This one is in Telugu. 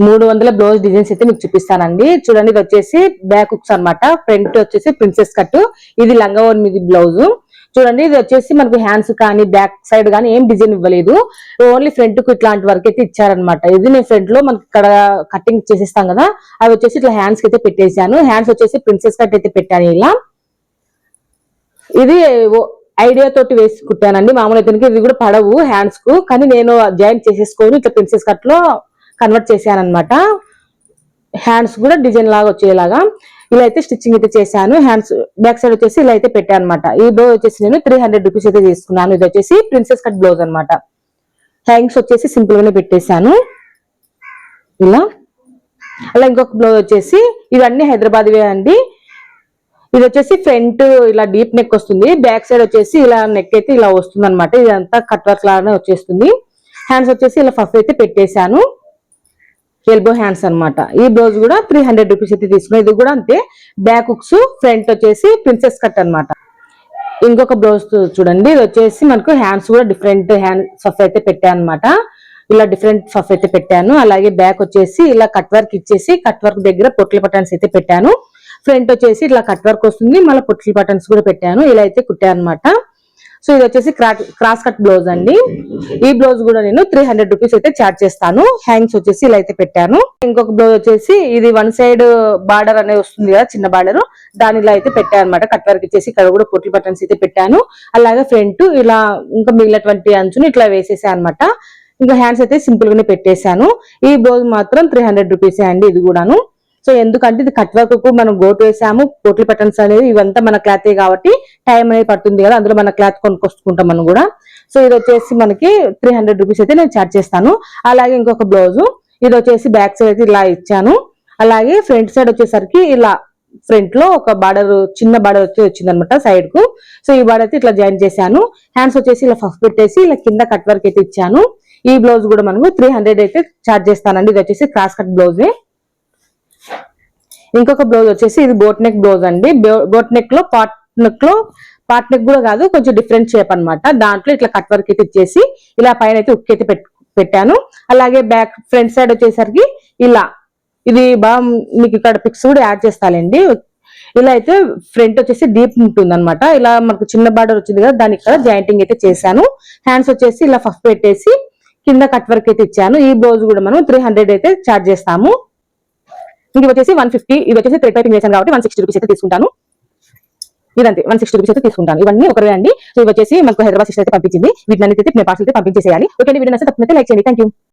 మూడు వందల బ్లౌజ్ డిజైన్స్ అయితే మీకు చూపిస్తానండి. చూడండి ఇది వచ్చేసి బ్యాక్ హుక్స్ అనమాట ఫ్రంట్ వచ్చేసి ప్రిన్సెస్ కట్. ఇది లంగావోని మీది బ్లౌజ్. చూడండి ఇది వచ్చేసి మనకు హ్యాండ్స్ కానీ బ్యాక్ సైడ్ కానీ ఏం డిజైన్ ఇవ్వలేదు. ఓన్లీ ఫ్రంట్కు ఇట్లాంటి వర్క్ అయితే ఇచ్చారనమాట ఇది నేను ఫ్రంట్లో మనకి ఇక్కడ కటింగ్ చేసేస్తాం కదా అవి వచ్చేసి ఇట్లా హ్యాండ్స్ అయితే పెట్టేశాను. హ్యాండ్స్ వచ్చేసి ప్రిన్సెస్ కట్ అయితే పెట్టాను ఇలా. ఇది ఓ- ఐడియా తోటి వేసి కుట్టానండి. మామూలు అయితే ఇది కూడా పడవు హ్యాండ్స్కు కానీ నేను జాయింట్ చేసేసుకొని. ఇట్లా ప్రిన్సెస్ కట్లో కన్వర్ట్ చేశాను అనమాట హ్యాండ్స్ కూడా డిజైన్ లాగా వచ్చేలాగా. ఇలా అయితే స్టిచ్చింగ్ అయితే చేశాను. హ్యాండ్స్ బ్యాక్ సైడ్ వచ్చేసి ఇలా అయితే పెట్టాను అనమాట ఈ బ్లౌజ్ వచ్చేసి నేను త్రీ హండ్రెడ్ రూపీస్ అయితే తీసుకున్నాను. ఇది వచ్చేసి ప్రిన్సెస్ కట్ బ్లౌజ్ అనమాట హ్యాంగ్స్ వచ్చేసి సింపుల్ గానే పెట్టేశాను. ఇలా. అలా ఇంకొక బ్లౌజ్ వచ్చేసి ఇవన్నీ హైదరాబాద్వే అండి. ఇది వచ్చేసి ఫ్రంట్ ఇలా డీప్ నెక్ వస్తుంది. బ్యాక్ సైడ్ వచ్చేసి ఇలా నెక్ అయితే ఇలా వస్తుంది అనమాట ఇదంతా కట్ వర్క్ లాగానే వచ్చేస్తుంది. హ్యాండ్స్ వచ్చేసి ఇలా ఫఫ్ అయితే పెట్టేశాను. ఎల్బో హ్యాండ్స్ అన్నమాట. ఈ బ్లౌజ్ కూడా త్రీ హండ్రెడ్ రూపీస్ అయితే తీసుకున్నాం. ఇది కూడా అంతే. బ్యాక్ హుక్స్ ఫ్రంట్ వచ్చేసి ప్రిన్సెస్ కట్ అన్నమాట. ఇంకొక బ్లౌజ్ చూడండి. ఇది వచ్చేసి మనకు హ్యాండ్స్ కూడా డిఫరెంట్ హ్యాండ్ సఫ్ అయితే పెట్టాను అనమాట ఇలా డిఫరెంట్ సఫ్ అయితే పెట్టాను. అలాగే బ్యాక్ వచ్చేసి ఇలా కట్ వర్క్ ఇచ్చేసి కట్ వర్క్ దగ్గర పొట్ల బటన్స్ అయితే పెట్టాను. ఫ్రంట్ వచ్చేసి ఇట్లా కట్ వర్క్ వస్తుంది. మళ్ళీ పొట్ల బటన్స్ కూడా పెట్టాను. ఇలా అయితే కుట్టాను అనమాట సో ఇది వచ్చేసి క్రాస్ కట్ బ్లౌజ్ అండి. ఈ బ్లౌజ్ కూడా నేను త్రీ హండ్రెడ్ రూపీస్ అయితే చార్జ్ చేస్తాను. హ్యాంగ్స్ వచ్చేసి ఇలా అయితే పెట్టాను. ఇంకొక బ్లౌజ్ వచ్చేసి ఇది వన్ సైడ్ బార్డర్ అనేది వస్తుంది కదా చిన్న బార్డర్ దాని ఇలా అయితే పెట్టాను అనమాట కట్ వర్క్ ఇచ్చేసి ఇక్కడ కూడా పొట్లి బటన్స్ అయితే పెట్టాను. అలాగే ఫ్రంట్ ఇలా ఇంకా మిగిలినటువంటి అంచుని ఇట్లా వేసేసాను అనమాట ఇంకా హ్యాండ్స్ అయితే సింపుల్ గానే పెట్టేశాను. ఈ బ్లౌజ్ మాత్రం త్రీ హండ్రెడ్ రూపీసే అండి ఇది కూడాను. సో ఎందుకంటే ఇది కట్ వర్క్కు మనం గోటు వేసాము పోట్ల బటన్స్ అనేది ఇవంతా మన క్లాతే కాబట్టి టైం అనేది పడుతుంది కదా అందులో మన క్లాత్ కొనుక్కొచ్చుకుంటాం మనం కూడా. సో ఇది వచ్చేసి మనకి త్రీ హండ్రెడ్ రూపీస్ అయితే నేను చార్జ్ చేస్తాను. అలాగే ఇంకొక బ్లౌజు ఇది వచ్చేసి బ్యాక్ సైడ్ అయితే ఇలా ఇచ్చాను. అలాగే ఫ్రంట్ సైడ్ వచ్చేసరికి ఇలా ఫ్రంట్లో ఒక బార్డర్ చిన్న బార్డర్ వచ్చి వచ్చింది అనమాట సైడ్కు. సో ఈ బార్డర్ అయితే ఇట్లా జాయిన్ చేశాను. హ్యాండ్స్ వచ్చేసి ఇలా ఫస్ట్ పెట్టేసి ఇలా కింద కట్ వర్క్ అయితే ఇచ్చాను. ఈ బ్లౌజ్ కూడా మనకు త్రీ హండ్రెడ్ అయితే చార్జ్ చేస్తానండి. ఇది వచ్చేసి క్రాస్ కట్ బ్లౌజే ఇంకొక బ్లౌజ్ వచ్చేసి ఇది బోట్ నెక్ బ్లౌజ్ అండి. బోట్ నెక్లో పాట్ నెక్లో పాట్ నెక్ కూడా కాదు కొంచెం డిఫరెంట్ షేప్ అనమాట దాంట్లో ఇట్లా కట్ వర్క్ అయితే ఇచ్చేసి ఇలా పైన అయితే ఉక్కి అయితే పెట్టాను. అలాగే బ్యాక్ ఫ్రంట్ సైడ్ వచ్చేసరికి ఇలా. ఇది బాగా మీకు ఇక్కడ పిక్స్ కూడా యాడ్ చేస్తానండి ఇలా అయితే ఫ్రంట్ వచ్చేసి డీప్ ఉంటుంది అనమాట ఇలా మనకు చిన్న బార్డర్ వచ్చింది కదా దాని ఇక్కడ జాయింటింగ్ అయితే చేశాను. హ్యాండ్స్ వచ్చేసి ఇలా ఫస్ట్ పెట్టేసి కింద కట్ వర్క్ అయితే ఇచ్చాను. ఈ బ్లౌజ్ కూడా మనం త్రీ హండ్రెడ్ అయితే చార్జ్ చేస్తాము. ఇది వచ్చేసి వన్ ఫిఫ్టీ ఇది వచ్చేసి త్రీ పైపింగ్ చేశాను కాబట్టి వన్ సిక్స్టీ రూపీస్ అయితే తీసుకుంటాను. ఇదంతే వన్ సిక్స్టీ రూపీస్ అయితే తీసుకుంటాను. ఇవన్నీ ఒకరే అండి. సో ఇవి వచ్చేసి మనకు హైదరాబాద్ సిస్టర్ అయితే పంపించింది. వీటిని అయితే నేను పార్సల్ అయితే పంపించేసేయాలి. ఓకే వీడియో నచ్చితే తప్పనైతే లైక్ చేయండి. Thank you